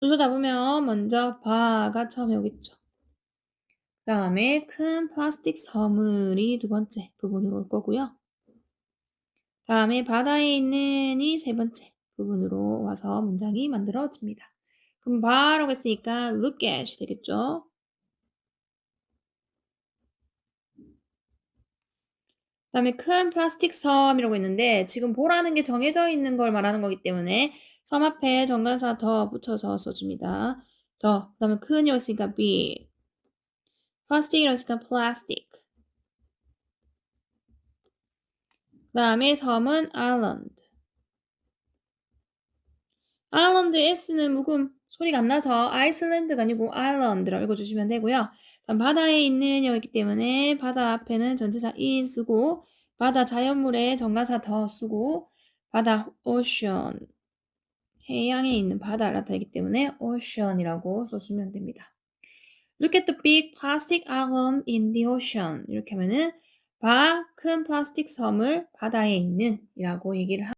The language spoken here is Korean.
순서 잡으면 먼저 바가 처음에 오겠죠. 그 다음에 큰 플라스틱 섬을이 두 번째 부분으로 올 거고요. 다음에 바다에 있는 이 세 번째 부분으로 와서 문장이 만들어집니다. 그럼 바라고 했으니까 look at 되겠죠? 그다음에 큰 플라스틱 섬이라고 있는데 지금 보라는 게 정해져 있는 걸 말하는 거기 때문에 섬 앞에 정관사 더 붙여서 써줍니다. 더, 그다음에 큰이라고 했으니까 big. 플라스틱이라고 했으니까 plastic. 그다음에 섬은 island. island s는 묵음 소리가 안 나서 아이슬란드가 아니고 island라고 읽어주시면 되고요. 바다에 있는 여기 때문에 바다 앞에는 전체사 is 쓰고 바다 자연물에 정관사 더 쓰고 바다 ocean 해양에 있는 바다를 나타내기 때문에 ocean이라고 써주면 됩니다. Look at the big plastic island in the ocean 이렇게 하면은 바 큰 플라스틱 섬을 바다에 있는 이라고 얘기를 합니다.